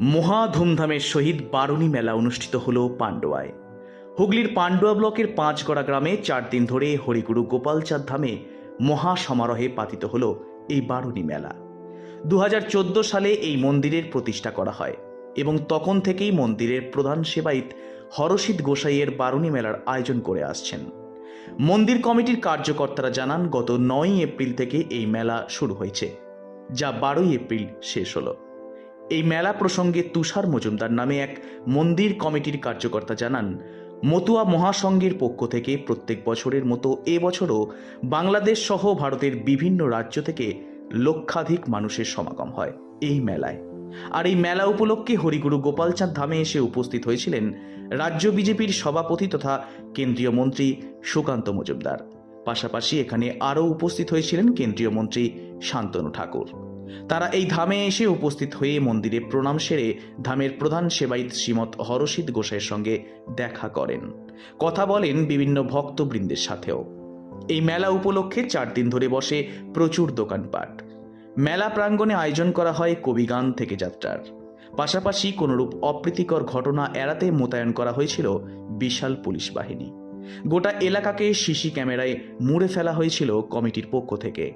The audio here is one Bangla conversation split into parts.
মহা ধুমধামের সহিত বারুণী মেলা অনুষ্ঠিত হল পান্ডুয়ায়। হুগলির পান্ডুয়া ব্লকের পাঁচগড়া গ্রামে চার দিন ধরে হরিগুরু গোপালচাঁদ ধামে মহা সমারোহে পাতিত হল এই বারুণী মেলা। দু হাজার চোদ্দ সালে এই মন্দিরের প্রতিষ্ঠা করা হয় এবং তখন থেকেই মন্দিরের প্রধান সেবায়িত হরষিত গোসাইয়ের বারুণী মেলার আয়োজন করে আসছেন। মন্দির কমিটির কার্যকর্তারা জানান, গত নয় এপ্রিল থেকে এই মেলা শুরু হয়েছে, যা বারোই এপ্রিল শেষ হলো। এই মেলা প্রসঙ্গে তুষার মজুমদার নামে এক মন্দির কমিটির কার্যকর্তা জানান, মতুয়া মহাসংঘের পক্ষ থেকে প্রত্যেক বছরের মতো এবছরও বাংলাদেশ সহ ভারতের বিভিন্ন রাজ্য থেকে লক্ষাধিক মানুষের সমাগম হয় এই মেলায়। আর এই মেলা উপলক্ষে হরিগুরু গোপালচাঁদ ধামে এসে উপস্থিত হয়েছিলেন রাজ্য বিজেপির সভাপতি তথা কেন্দ্রীয় মন্ত্রী সুকান্ত মজুমদার। পাশাপাশি এখানে আরও উপস্থিত হয়েছিলেন কেন্দ্রীয় মন্ত্রী শান্তনু ঠাকুর। তারা এই ধামে এসে উপস্থিত হয়ে মন্দিরে প্রণাম সেরে ধামের প্রধান সেবায়িত শ্রীমৎ হরষিত গোসাইয়ের সঙ্গে দেখা করেন। কথা বলেন বিভিন্ন ভক্তবৃন্দের সাথেও। এই মেলা উপলক্ষে চার দিন ধরে বসে প্রচুর দোকানপাট। মেলা প্রাঙ্গণে আয়োজন করা হয় কবিগান থেকে যাত্রার। পাশাপাশি কোনরূপ অপ্রীতিকর ঘটনা এড়াতে মোতায়েন করা হয়েছিল বিশাল পুলিশ বাহিনী। গোটা এলাকাকে সিসি ক্যামেরায় মুড়ে ফেলা হয়েছিল কমিটির পক্ষ থেকে।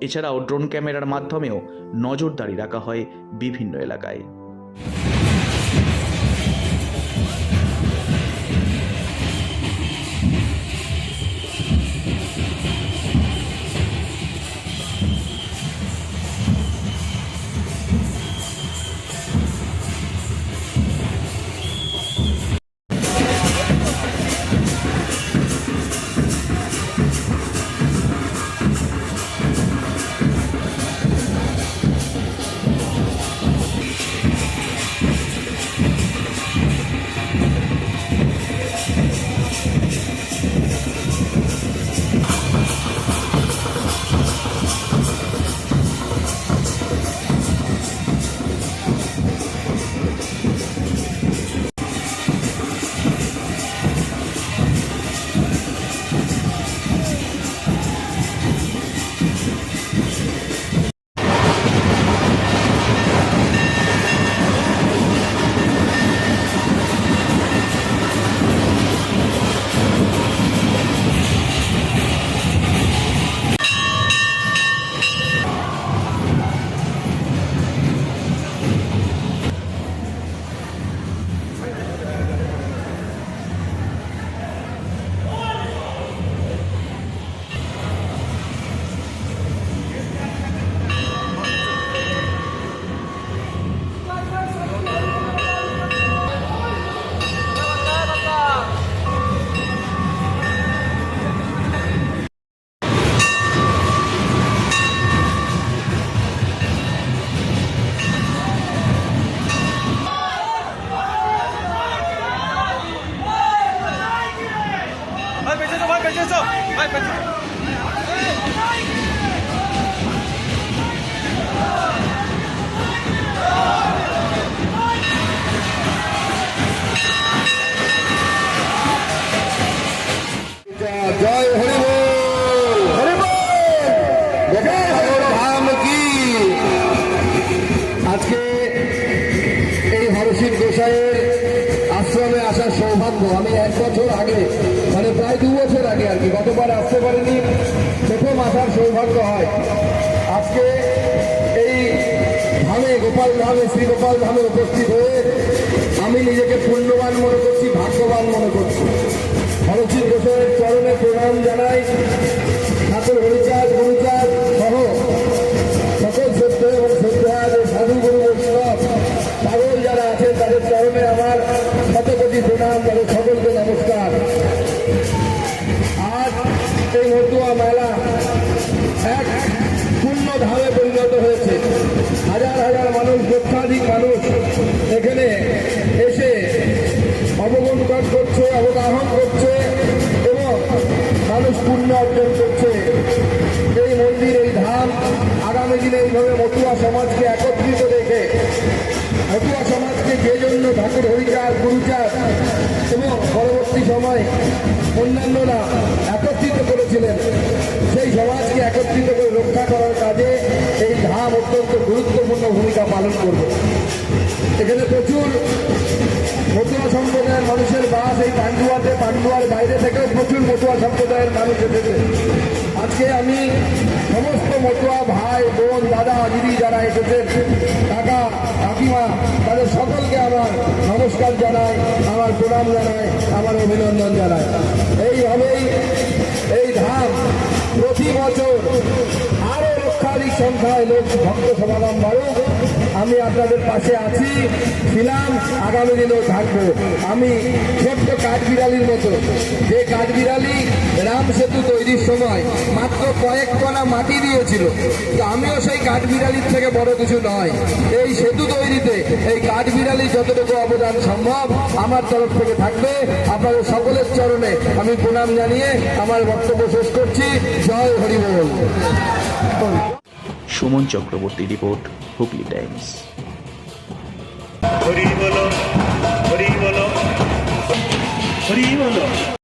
এছাড়াও ড্রোন ক্যামেরার মাধ্যমেও নজরদারি রাখা হয় বিভিন্ন এলাকায়। আজকে এই হরসিং গোসাইয়ের আশ্রমে আসার সৌভাগ্য। আমি এক বছর আগে মানে প্রায় দু বছর আগে আর কি, গতবার আসতে পারিনি, প্রথম আসার সৌভাগ্য হয়। আজকে এই ধামে, গোপাল ধামে, শ্রী গোপাল ধামে উপস্থিত হয়ে আমি নিজেকে পুণ্যবান মনে করছি, ভাগ্যবান মনে করছি। হরসিং গোসাইয়ের চরণে প্রণাম জানাই। ঠাকুর হরিচাঁদ, গুরুচাঁদ লক্ষাধিক মানুষ এখানে এসে অবগমন করছে অবগাহন করছে এবং মানুষ পুণ্য অর্জন করছে। এই মন্দির, এই ধাম আগামী দিনে এইভাবে মতুয়া সমাজকে একত্রিত রেখে, মতুয়া সমাজকে যে জন্য ঠাকুর হরিচাঁদ গুরুচাঁদ এবং পরবর্তী সময় অন্যান্যরা একত্রিত করেছিলেন, সেই সমাজকে একত্রিত করে রক্ষা করার কাজে এই অত্যন্ত গুরুত্বপূর্ণ ভূমিকা পালন করবে। এখানে প্রচুর মতুয়া সম্প্রদায়ের মানুষের বাস এই পান্ডুয়াতে, পান্ডুয়ার বাইরে থেকেও প্রচুর মতুয়া সম্প্রদায়ের মানুষ এসেছে। আজকে আমি সমস্ত মতুয়া ভাই, বোন, দাদা, দিদি যারা এসেছেন কাকা, কাকিমা, তাদের সকলকে আমার নমস্কার জানাই, আমার প্রণাম জানাই, আমার অভিনন্দন জানাই। এইভাবেই এই ধাম। প্রতি বছর আরও লক্ষাধিক সংখ্যায় লোক ভক্ত সমাগম আমি আপনাদের পাশে আছি, ছিলাম, আগামী দিনেও থাকব। আমি ছোট্ট কাঠবিড়ালির মতো। যে কাঠবিড়ালি রাম সেতু তৈরির সময় মাত্র কয়েক কণা মাটি দিয়েছিল তো আমিও সেই কাঠবিড়ালির থেকে বড় কিছু নয়। এই সেতু তৈরিতে এই কাঠবিড়ালির যতটুকু অবদান সম্ভব আমার তরফ থেকে থাকবে। আপনাদের সকলের চরণে আমি প্রণাম জানিয়ে আমার বক্তব্য শেষ করছি। Joy Suman Chakraborty report Hooghly times. Hari বলো হরি বলো হরি বলো।